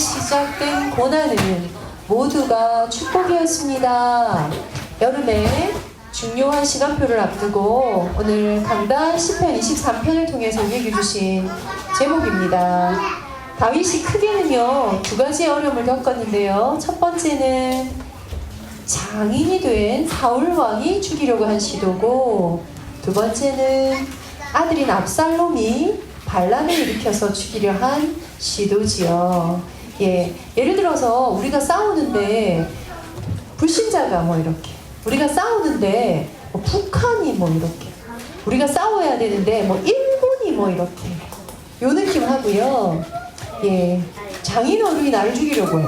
시작된 고난은 모두가 축복이었습니다. 여름에 중요한 시간표를 앞두고 오늘 강단 10편 23편을 통해서 얘기해 주신 제목입니다. 다윗이 크게는요 두 가지 어려움을 겪었는데요. 첫 번째는 장인이 된 사울 왕이 죽이려고 한 시도고 두 번째는 아들인 압살롬이 반란을 일으켜서 죽이려 한 시도지요. 예, 예를 들어서 우리가 싸우는데 불신자가 뭐 이렇게 우리가 싸우는데 뭐 북한이 뭐 이렇게 우리가 싸워야 되는데 뭐 일본이 뭐 이렇게 요 느낌 하고요. 예, 장인어른이 나를 죽이려고 해.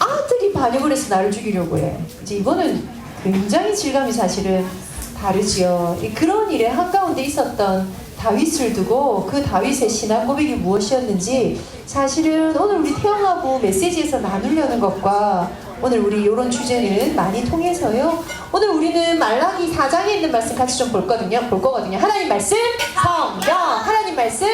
아들이 반역을 해서 나를 죽이려고 해. 이제 이거는 굉장히 질감이 사실은 다르지요. 이 그런 일에 한가운데 있었던 다윗을 두고 그 다윗의 신앙 고백이 무엇이었는지 사실은 오늘 우리 태영하고 메시지에서 나누려는 것과 오늘 우리 이런 주제는 많이 통해서요. 오늘 우리는 말라기 4장에 있는 말씀 같이 좀 볼 거거든요. 볼 거거든요. 하나님 말씀 성경 하나님 말씀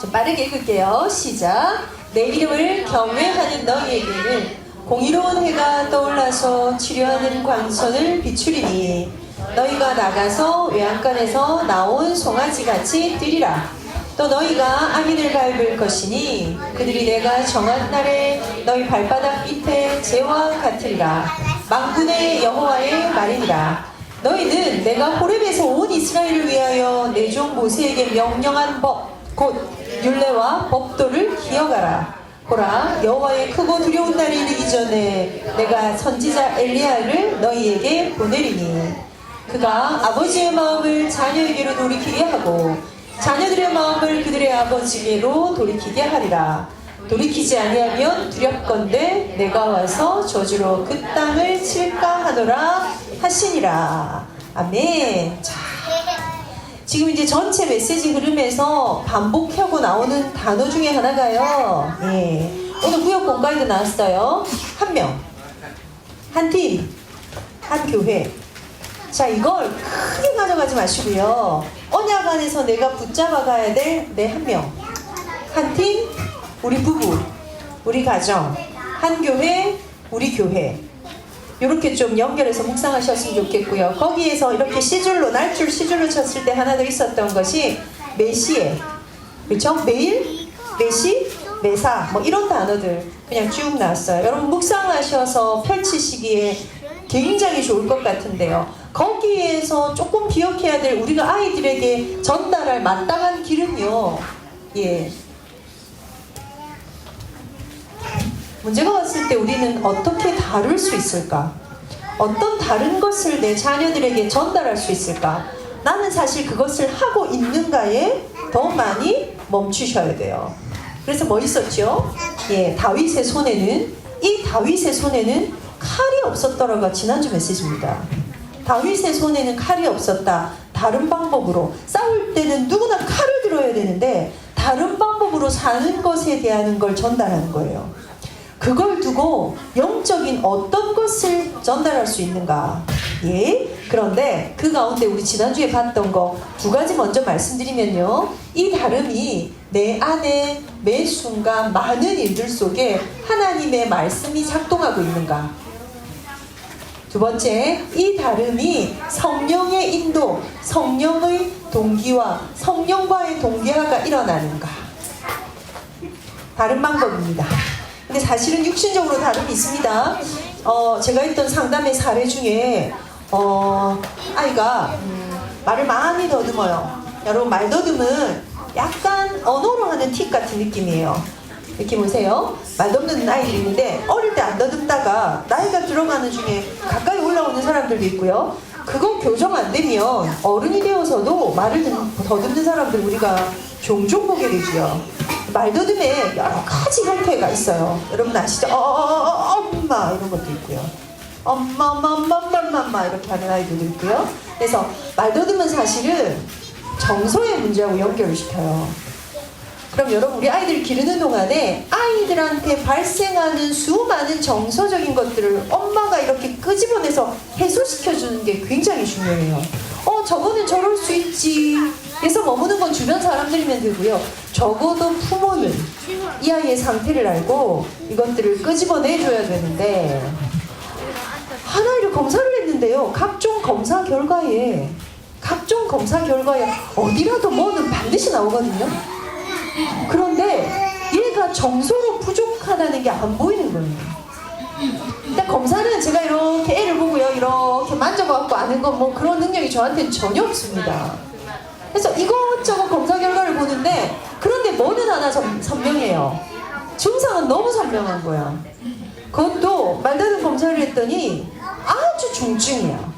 좀 빠르게 읽을게요. 시작. 내 이름을 경외하는 너희에게는 공의로운 해가 떠올라서 치료하는 광선을 비추리니 너희가 나가서 외양간에서 나온 송아지 같이 뛰리라. 또 너희가 악인을 밟을 것이니 그들이 내가 정한 날에 너희 발바닥 밑에 재와 같으리라. 망군의 여호와의 말이니라. 너희는 내가 호렙에서 온 이스라엘을 위하여 내 종 모세에게 명령한 법, 곧 율례와 법도를 기억하라. 보라, 여호와의 크고 두려운 날이 이르기 전에 내가 선지자 엘리야를 너희에게 보내리니 그가 아버지의 마음을 자녀에게로 돌이키게 하고 자녀들의 마음을 그들의 아버지에게로 돌이키게 하리라. 돌이키지 아니하면 두렵건대 내가 와서 저주로 그 땅을 칠까 하노라 하시니라. 아멘. 자, 지금 이제 전체 메시지 흐름에서 반복하고 나오는 단어 중에 하나가요. 예. 오늘 구역 공가에도 나왔어요. 한 명, 한 팀, 한 교회. 자, 이걸 크게 가져가지 마시고요. 언약 안에서 내가 붙잡아 가야 될 내 한 명. 한 팀, 우리 부부, 우리 가정. 한 교회, 우리 교회. 이렇게 좀 연결해서 묵상하셨으면 좋겠고요. 거기에서 이렇게 시줄로 날줄 시줄로 쳤을 때 하나 더 있었던 것이 매시에 그렇죠? 매일, 매시, 매사 뭐 이런 단어들 그냥 쭉 나왔어요. 여러분 묵상하셔서 펼치시기에 굉장히 좋을 것 같은데요. 거기에서 조금 기억해야 될 우리가 아이들에게 전달할 마땅한 길은요. 예. 문제가 왔을 때 우리는 어떻게 다룰 수 있을까? 어떤 다른 것을 내 자녀들에게 전달할 수 있을까? 나는 사실 그것을 하고 있는가에 더 많이 멈추셔야 돼요. 그래서 뭐 있었죠? 예, 다윗의 손에는 이 다윗의 손에는 칼이 없었더라가 지난주 메시지입니다. 다윗의 손에는 칼이 없었다. 다른 방법으로 싸울 때는 누구나 칼을 들어야 되는데 다른 방법으로 사는 것에 대한 걸 전달하는 거예요. 그걸 두고 영적인 어떤 것을 전달할 수 있는가? 예. 그런데 그 가운데 우리 지난주에 봤던 거 두 가지 먼저 말씀드리면요. 이 다름이 내 안에 매 순간 많은 일들 속에 하나님의 말씀이 작동하고 있는가? 두 번째, 이 다름이 성령의 인도, 성령의 동기와 성령과의 동기화가 일어나는가? 다른 방법입니다. 근데 사실은 육신적으로 다름이 있습니다. 어, 제가 했던 상담의 사례 중에 어, 아이가 음, 말을 많이 더듬어요. 여러분 말 더듬은 약간 언어로 하는 틱 같은 느낌이에요. 이렇게 보세요. 말 더듬는 아이들이 있는데 어릴 때 안 더듬다가 나이가 들어가는 중에 가까이 올라오는 사람들도 있고요. 그건 교정 안 되면 어른이 되어서도 말을 듣- 더듬는 사람들 우리가 종종 보게 되죠. 말더듬에 여러 가지 형태가 있어요. 여러분 아시죠? 어, 어, 어, 어, 엄마 이런 것도 있고요. 엄마, 엄마, 엄마, 엄마, 엄마, 엄마 이렇게 하는 아이들도 있고요. 그래서 말더듬은 사실은 정서의 문제하고 연결을 시켜요. 그럼 여러분 우리 아이들 기르는 동안에 아이들한테 발생하는 수많은 정서적인 것들을 엄마가 이렇게 끄집어내서 해소시켜 주는 게 굉장히 중요해요. 어뭐 저거는 저럴 수 있지. 그래서 머무는 건 주변 사람들이면 되고요. 적어도 부모는 이 아이의 상태를 알고 이것들을 끄집어내줘야 되는데 하나를 검사를 했는데요. 각종 검사 결과에 각종 검사 결과에 어디라도 뭐는 반드시 나오거든요. 그런데 얘가 정서로 부족하다는 게 안 보이는 거예요. 일단 검사는 제가 이렇게 애를 보고요, 이렇게 만져갖고 아는 건 뭐 그런 능력이 저한테는 전혀 없습니다. 그래서 이것저것 검사 결과를 보는데 그런데 뭐는 하나 선- 선명해요. 증상은 너무 선명한 거야. 그것도 말다른 검사를 했더니 아주 중증이야.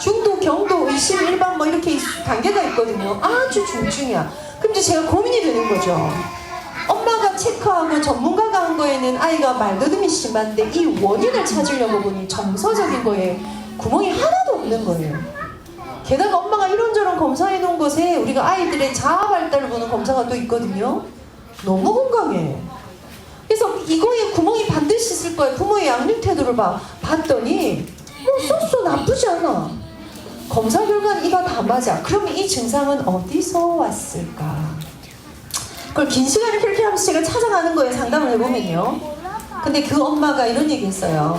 중도, 경도, 의심, 일반 뭐 이렇게 단계가 있거든요. 아주 중증이야. 그럼 이제 제가 고민이 되는 거죠. 엄마가 체크하고 전문가가 한 거에는 아이가 말더듬이 심한데 이 원인을 찾으려고 보니 정서적인 거에 구멍이 하나도 없는 거예요. 게다가 엄마가 이런저런 검사해 놓은 것에 우리가 아이들의 자아 발달을 보는 검사가 또 있거든요. 너무 건강해. 그래서 이거에 구멍이 반드시 있을 거예요. 부모의 양육 태도를 봐. 봤더니 뭐 쏘쏘 나쁘지 않아. 검사 결과는 이거 다 맞아. 그러면 이 증상은 어디서 왔을까? 그걸 긴 시간을 그렇게 하면서 제가 찾아가는 거예요. 상담을 해보면요. 근데 그 엄마가 이런 얘기 했어요.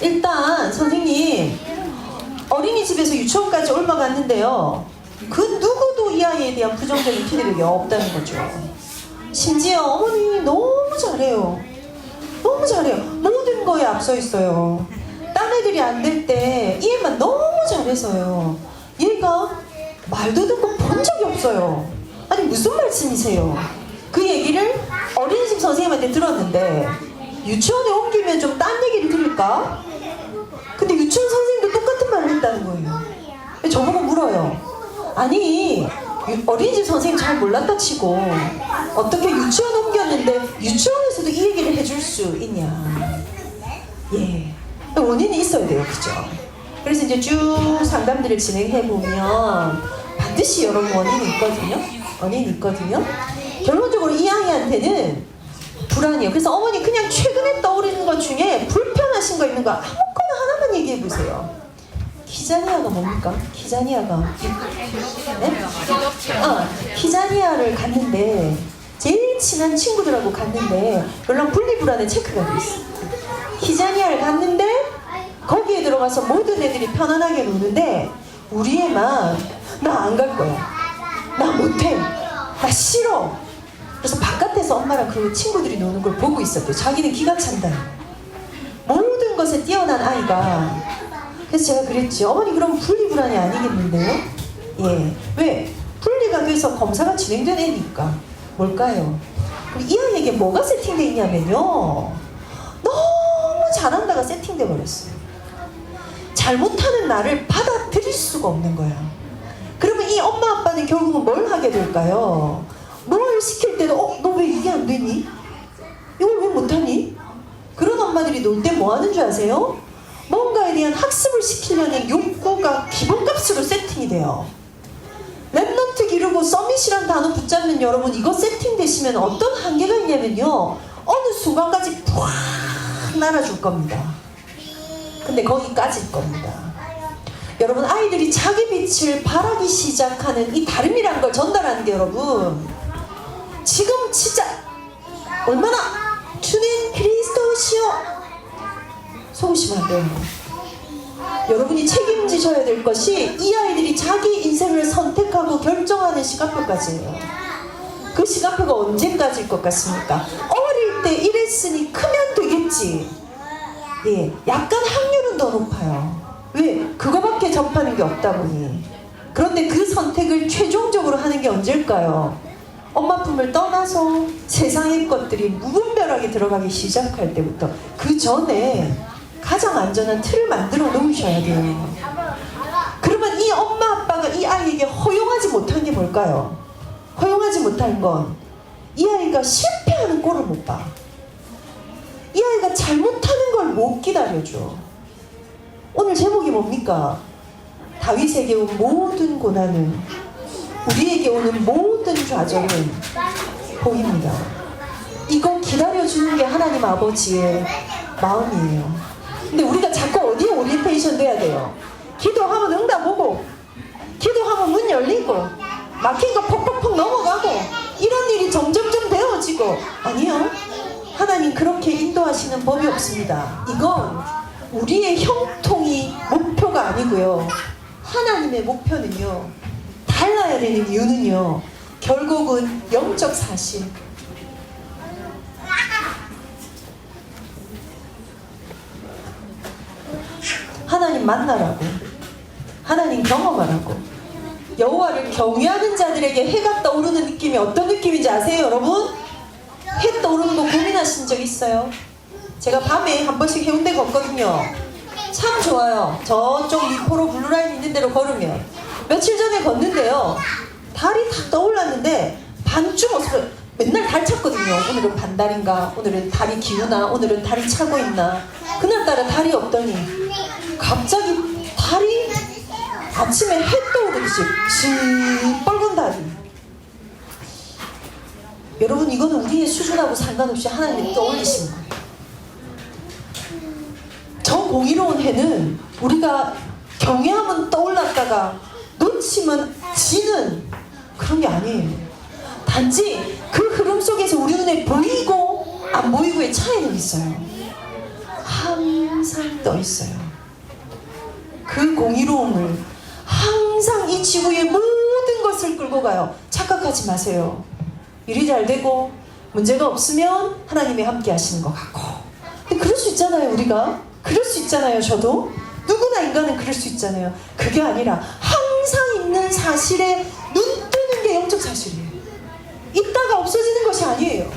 일단 선생님 어린이집에서 유치원까지 올라갔는데요. 그 누구도 이 아이에 대한 부정적인 피드백이 없다는 거죠. 심지어 어머니 너무 잘해요. 너무 잘해요. 모든 거에 앞서 있어요. 딴 애들이 안 될 때 이 애만 너무 잘해서요. 얘가 말도 듣고 본 적이 없어요. 아니 무슨 말씀이세요? 그 얘기를 어린이집 선생님한테 들었는데 유치원에 옮기면 좀 딴 얘기를 들을까? 근데 유치원 선생님도 똑같은 말을 했다는 거예요. 저보고 물어요. 아니 유- 어린이집 선생님 잘 몰랐다 치고 어떻게 유치원 옮겼는데 유치원에서도 이 얘기를 해줄 수 있냐? 예, 원인이 있어야 돼요, 그죠? 그래서 이제 쭉 상담들을 진행해 보면 반드시 여러 원인이 있거든요. 원인이 있거든요. 결론적으로 이 아이한테는 불안이에요. 그래서 어머니 그냥 최근에 떠오르는 것 중에 불편하신 거 있는 거 아무거나 하나만 얘기해 보세요. 키자니아가 뭡니까? 키자니아가 네? 어, 키자니아를 갔는데 제일 친한 친구들하고 갔는데 연락 분리불안의 체크가 돼 있어. 키자니아를 갔는데 거기에 들어가서 모든 애들이 편안하게 노는데 우리 애만 나 안 갈 거야. 나 못해. 나 싫어. 그래서 바깥에서 엄마랑 그 친구들이 노는 걸 보고 있었대요. 자기는 기가 찬다. 모든 것에 뛰어난 아이가. 그래서 제가 그랬지. 어머니 그럼 분리불안이 아니겠는데요? 예. 왜? 분리가 돼서 검사가 진행된 애니까. 뭘까요? 그럼 이 아이에게 뭐가 세팅돼 있냐면요. 너무 잘한다가 세팅돼 버렸어요. 잘못하는 나를 받아들일 수가 없는 거야. 그러면 이 엄마 아빠는 결국은 뭘 하게 될까요? 뭘 시킬 때도 어, 너 왜 이게 안 되니? 이걸 왜 못하니? 그런 엄마들이 놀 때 뭐 하는 줄 아세요? 뭔가에 대한 학습을 시키려는 욕구가 기본값으로 세팅이 돼요. 랩넌트 기르고 서밋이란 단어 붙잡는 여러분 이거 세팅되시면 어떤 한계가 있냐면요. 어느 순간까지 푹 날아줄 겁니다. 근데 거기까지일 겁니다. 여러분 아이들이 자기 빛을 발하기 시작하는 이 다름이라는 걸 전달하는 게 여러분 지금 진짜 얼마나 주는 그리스도시오 속으시면 안 돼요. 여러분이 책임지셔야 될 것이 이 아이들이 자기 인생을 선택하고 결정하는 시간표까지예요. 그 시간표가 언제까지일 것 같습니까? 어릴 때 이랬으니 크면 되겠지. 예, 약간 확률은 더 높아요. 왜? 그거밖에 접하는 게 없다 보니. 그런데 그 선택을 최종적으로 하는 게 언제일까요? 엄마 품을 떠나서 세상의 것들이 무분별하게 들어가기 시작할 때부터 그 전에 가장 안전한 틀을 만들어 놓으셔야 돼요. 그러면 이 엄마 아빠가 이 아이에게 허용하지 못한 게 뭘까요? 허용하지 못한 건 이 아이가 실패하는 꼴을 못 봐. 이 아이가 잘못하는 걸 못 기다려줘. 오늘 제목이 뭡니까? 다윗에게 온 모든 고난은 우리에게 오는 모든 좌절은 복입니다. 이거 기다려주는 게 하나님 아버지의 마음이에요. 근데 우리가 자꾸 어디에 오리엔테이션 돼야 돼요? 기도하면 응답 오고 기도하면 문 열리고 막힌 거 퍽퍽퍽 넘어가고 이런 일이 점점점 되어지고 아니요 하나님 그렇게 인도하시는 법이 없습니다 이건 우리의 형통이 목표가 아니고요 하나님의 목표는요 달라야 되는 이유는요 결국은 영적 사실 하나님 만나라고 하나님 경험하라고 여호와를 경외하는 자들에게 해가 떠오르는 느낌이 어떤 느낌인지 아세요 여러분? 해 떠오르는 거 고민하신 적 있어요? 제가 밤에 한 번씩 해운대 걷거든요. 참 좋아요. 저쪽 미포로 블루라인 있는 데로 걸으면 며칠 전에 걷는데요. 달이 탁 떠올랐는데 반쯤 어서 맨날 달 찾거든요. 오늘은 반달인가? 오늘은 달이 기우나? 오늘은 달이 차고 있나? 그날따라 달이 없더니 갑자기 달이 아침에 해 떠오르듯이 시뻘건 달이. 여러분 이거는 우리의 수준하고 상관없이 하나님이 떠올리시는 거예요 저 공의로운 해는 우리가 경외하면 떠올랐다가 놓치면 지는 그런 게 아니에요 단지 그 흐름 속에서 우리 눈에 보이고 안 보이고의 차이는 있어요 항상 떠 있어요 그 공의로움을 항상 이 지구의 모든 것을 끌고 가요. 착각하지 마세요. 일이 잘 되고 문제가 없으면 하나님이 함께 하시는 것 같고. 근데 그럴 수 있잖아요, 우리가. 그럴 수 있잖아요, 저도. 누구나 인간은 그럴 수 있잖아요. 그게 아니라 항상 있는 사실에 눈 뜨는 게 영적 사실이에요. 있다가 없어지는 것이 아니에요.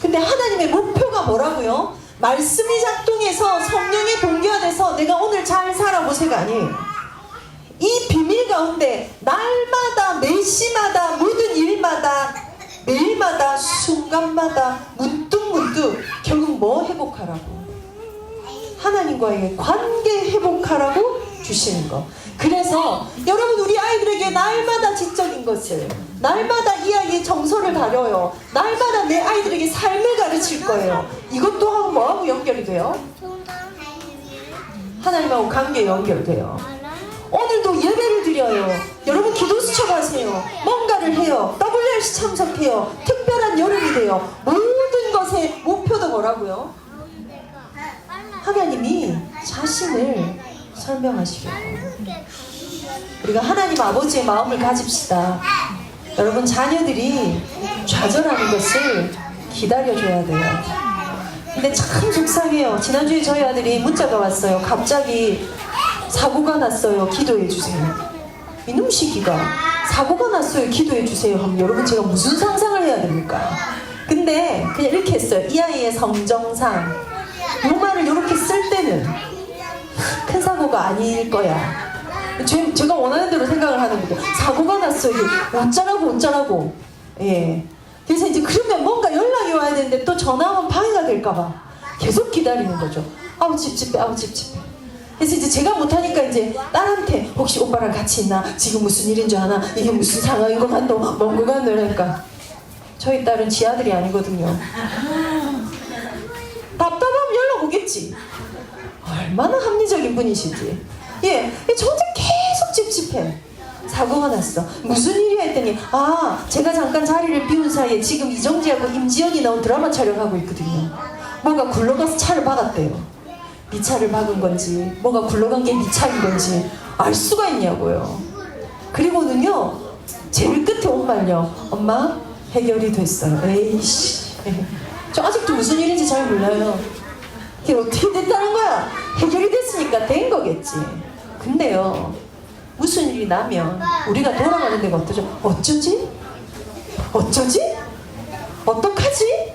근데 하나님의 목표가 뭐라고요? 말씀이 작동해서 성령의 동기화돼서 내가 오늘 잘 살아보세가 아니에요. 이 비밀 가운데 날마다 매시마다 모든 일마다 매일마다 순간마다 문득문득 결국 뭐 회복하라고 하나님과의 관계 회복하라고 주시는 거 그래서 여러분 우리 아이들에게 날마다 지적인 것을 날마다 이 아이의 정서를 다뤄요 날마다 내 아이들에게 삶을 가르칠 거예요 이것도 하고 뭐하고 연결이 돼요? 하나님하고 관계 연결돼요 오늘도 예배를 드려요. 여러분 기도 수첩하세요. 뭔가를 해요. WRC 참석해요. 특별한 여름이 돼요. 모든 것의 목표도 뭐라고요? 하나님이 자신을 설명하시려고. 우리가 하나님 아버지의 마음을 가집시다. 여러분 자녀들이 좌절하는 것을 기다려줘야 돼요. 근데 참 속상해요. 지난주에 저희 아들이 문자가 왔어요. 갑자기 사고가 났어요. 기도해 주세요. 이놈 시기가 사고가 났어요. 기도해 주세요. 하면 여러분 제가 무슨 상상을 해야 됩니까? 근데 그냥 이렇게 했어요. 이 아이의 성정상 이 말을 이렇게 쓸 때는 큰 사고가 아닐 거야. 제, 제가 원하는 대로 생각을 하는 거죠. 사고가 났어요. 어쩌라고 어쩌라고. 예. 그래서 이제 그러면 뭔가 연락이 와야 되는데 또 전화하면 방해가 될까봐 계속 기다리는 거죠. 아우 찝찝해, 아우 찝찝해. 그래서 이제 제가 못하니까 이제 딸한테 혹시 오빠랑 같이 있나? 지금 무슨 일인 줄 아나? 이게 무슨 상황인 것 같노? 뭔것 같노? 이러니까 저희 딸은 지 아들이 아니거든요. 오겠지. 얼마나 합리적인 분이신지. 예, 저 혼자 계속 찝찝해. 사고가 났어. 무슨 일이야 했더니 아 제가 잠깐 자리를 비운 사이에 지금 이정지하고 임지연이 나온 드라마 촬영하고 있거든요. 뭔가 굴러가서 차를 박았대요. 네 차를 박은 건지 뭐가 굴러간 게 네 차인 건지 알 수가 있냐고요. 그리고는요 제일 끝에 온 말요. 엄마 해결이 됐어요. 에이씨. 저 아직도 무슨 일인지 잘 몰라요. 이게 어떻게 됐다는 거야? 해결이 됐으니까 된 거겠지. 근데요 무슨 일이 나면 우리가 돌아가는 데가 어떠죠? 어쩌지? 어쩌지? 어떡하지?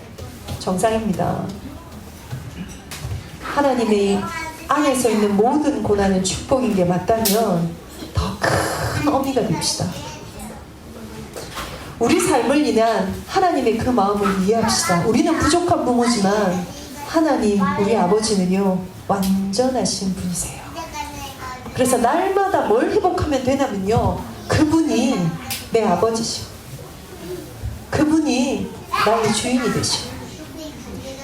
정상입니다. 하나님의 안에서 있는 모든 고난은 축복인 게 맞다면 더 큰 어미가 됩시다. 우리 삶을 인한 하나님의 그 마음을 이해합시다. 우리는 부족한 부모지만 하나님, 우리 아버지는요, 완전하신 분이세요. 그래서 날마다 뭘 회복하면 되냐면요, 그분이 내 아버지시오. 그분이 나의 주인이 되시오.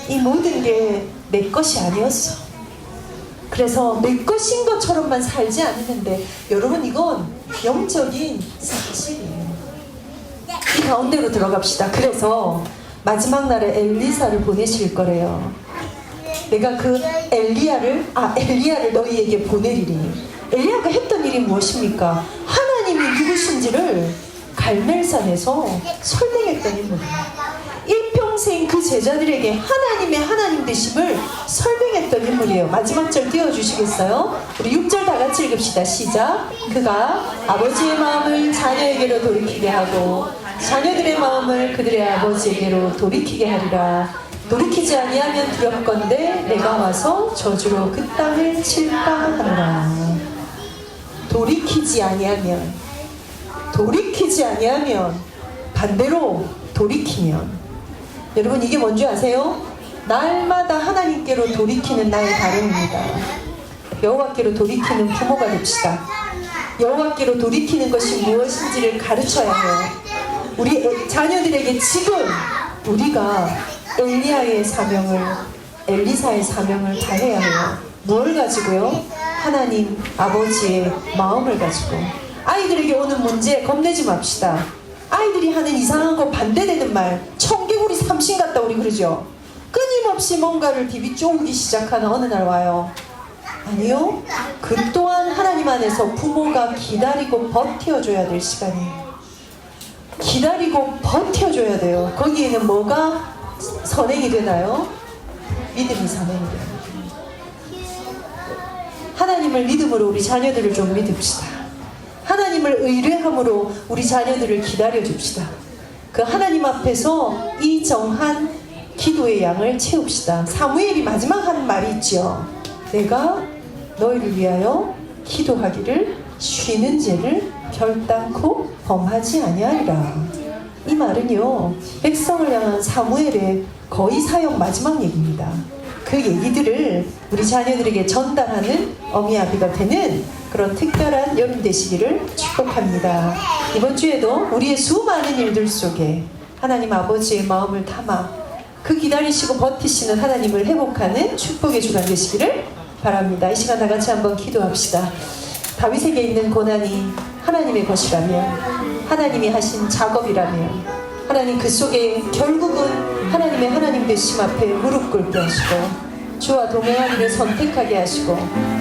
이 모든 게 내 것이 아니었어. 그래서 내 것인 것처럼만 살지 않는데 여러분 이건 영적인 사실이에요. 이 가운데로 들어갑시다. 그래서 마지막 날에 엘리사를 보내실 거래요. 내가 그 엘리야를 아 엘리야를 너희에게 보내리니 엘리야가 했던 일이 무엇입니까? 하나님이 누구신지를 갈멜산에서 설명했던 인물이에요. 일평생 그 제자들에게 하나님의 하나님 되심을 설명했던 인물이에요. 마지막 절 띄워주시겠어요? 우리 6절 다 같이 읽읍시다. 시작. 그가 아버지의 마음을 자녀에게로 돌이키게 하고 자녀들의 마음을 그들의 아버지에게로 돌이키게 하리라. 돌이키지 아니하면 두렵건대 내가 와서 저주로 그 땅을 칠까 하노라. 돌이키지 아니하면 돌이키지 아니하면 반대로 돌이키면 여러분 이게 뭔지 아세요? 날마다 하나님께로 돌이키는 나의 다름입니다. 여호와께로 돌이키는 부모가 됩시다. 여호와께로 돌이키는 것이 무엇인지를 가르쳐야 해요. 우리 애- 자녀들에게 지금 우리가 엘리야의 사명을 엘리사의 사명을 다해야 해요. 뭘 가지고요? 하나님 아버지의 마음을 가지고 아이들에게 오는 문제 겁내지 맙시다. 아이들이 하는 이상한 거 반대되는 말 청개구리 삼신 같다 우리 그러죠. 끊임없이 뭔가를 비비 쪼기 시작하는 어느 날 와요. 아니요. 그 또한 하나님 안에서 부모가 기다리고 버텨줘야 될 시간이에요. 기다리고 버텨줘야 돼요. 거기에는 뭐가 선행이 되나요? 믿음이 선행이 돼요. 하나님을 믿음으로 우리 자녀들을 좀 믿읍시다. 하나님을 의뢰함으로 우리 자녀들을 기다려 줍시다. 그 하나님 앞에서 이 정한 기도의 양을 채웁시다. 사무엘이 마지막 한 말이 있죠. 내가 너희를 위하여 기도하기를 쉬는 죄를 결단코 범하지 아니하리라. 이 말은요 백성을 향한 사무엘의 거의 사역 마지막 얘기입니다. 그 얘기들을 우리 자녀들에게 전달하는 어미 아비가 되는 그런 특별한 여름 되시기를 축복합니다. 이번 주에도 우리의 수많은 일들 속에 하나님 아버지의 마음을 담아 그 기다리시고 버티시는 하나님을 회복하는 축복의 주간 되시기를 바랍니다. 이 시간 다 같이 한번 기도합시다. 다윗에게 있는 고난이 하나님의 것이라면 하나님이 하신 작업이라면 하나님 그 속에 결국은 하나님의 하나님 되심 앞에 무릎 꿇게 하시고 주와 동행하기를 선택하게 하시고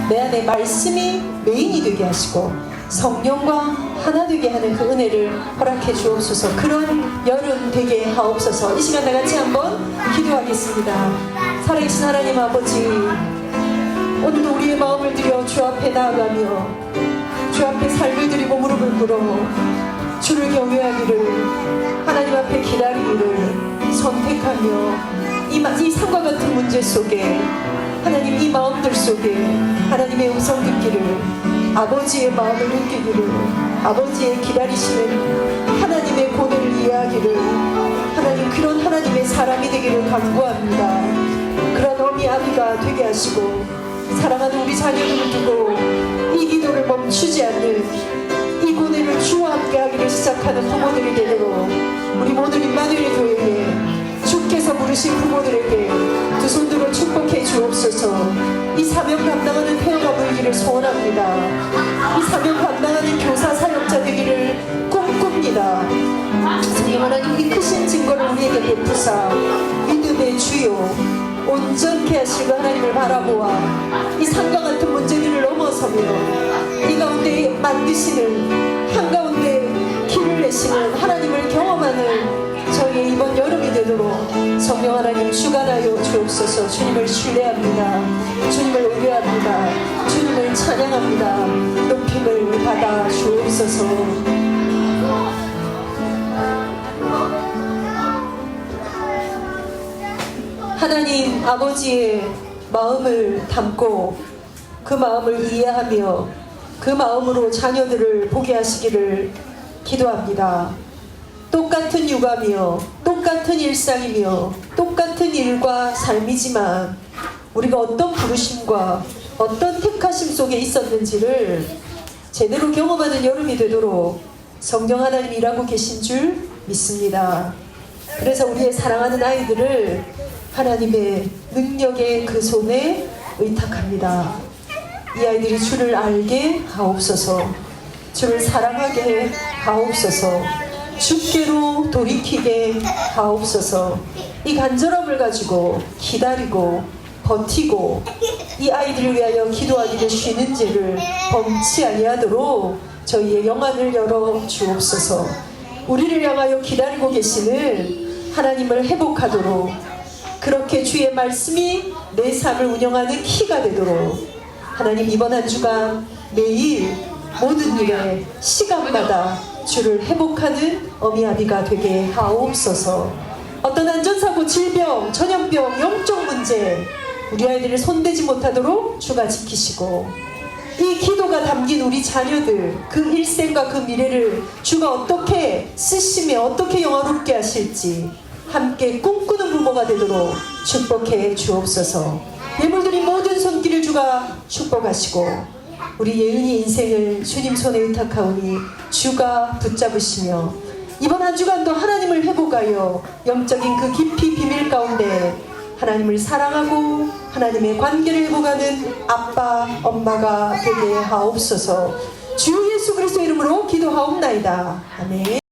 내 안에 말씀이 메인이 되게 하시고 성령과 하나 되게 하는 그 은혜를 허락해 주옵소서. 그런 여름 되게 하옵소서. 이 시간 다 같이 한번 기도하겠습니다. 살아계신 하나님 아버지 오늘도 우리의 마음을 들여 주 앞에 나아가며 주 앞에 삶을 드리고 무릎을 꿇어 주를 경외하기를 하나님 앞에 기다리기를 선택하며 이, 마- 이 상과 같은 문제 속에 하나님 이 마음들 속에 하나님의 음성 듣기를 아버지의 마음을 느끼기를 아버지의 기다리시는 하나님의 고뇌를 이해하기를 하나님 그런 하나님의 사람이 되기를 간구합니다. 그런 어미 아비가 되게 하시고 사랑하는 우리 자녀들을 두고 이 기도를 멈추지 않는 주와 함께 하기를 시작하는 부모들이 되도록 우리 모두 임마누엘 교회에 주께서 부르신 부모들에게 두 손 들어 축복해 주옵소서. 이 사명 감당하는 태어가 보이기를 소원합니다. 이 사명 감당하는 교사 사역자 되기를 꿈꿉니다. 성령 하나님 이 크신 증거를 우리에게 베푸사 믿음의 주요 온전케 하시고 하나님을 바라보아 이 산과 같은 문제들을 넘어서며 이 가운데 만드시는 한가운데 내시는 하나님을 경험하는 저희의 이번 여름이 되도록 성령 하나님 주관하여 주옵소서. 주님을 신뢰합니다. 주님을 의뢰합니다. 주님을 찬양합니다. 높임을 받아 주옵소서. 하나님 아버지의 마음을 담고 그 마음을 이해하며 그 마음으로 자녀들을 보게 하시기를 기도합니다. 똑같은 육아며 똑같은 일상이며 똑같은 일과 삶이지만 우리가 어떤 부르심과 어떤 택하심 속에 있었는지를 제대로 경험하는 여름이 되도록 성령 하나님 일하고 계신 줄 믿습니다. 그래서 우리의 사랑하는 아이들을 하나님의 능력의 그 손에 의탁합니다. 이 아이들이 주를 알게 하옵소서. 주를 사랑하게 하옵소서. 주께로 돌이키게 하옵소서. 이 간절함을 가지고 기다리고 버티고 이 아이들을 위하여 기도하기를 쉬는지를 범치 아니하도록 저희의 영안을 열어 주옵소서. 우리를 향하여 기다리고 계시는 하나님을 회복하도록 그렇게 주의 말씀이 내 삶을 운영하는 키가 되도록 하나님 이번 한 주간 매일 모든 일에 시간마다 주를 회복하는 어미아비가 되게 하옵소서. 어떤 안전사고 질병 전염병 영적 문제 우리 아이들을 손대지 못하도록 주가 지키시고 이 기도가 담긴 우리 자녀들 그 일생과 그 미래를 주가 어떻게 쓰시며 어떻게 영화롭게 하실지 함께 꿈꾸는 부모가 되도록 축복해 주옵소서. 예물들이 모든 손길을 주가 축복하시고 우리 예은이 인생을 주님 손에 의탁하오니 주가 붙잡으시며 이번 한 주간도 하나님을 회복하여 영적인 그 깊이 비밀 가운데 하나님을 사랑하고 하나님의 관계를 회복하는 아빠, 엄마가 되게 하옵소서. 주 예수 그리스도 이름으로 기도하옵나이다. 아멘.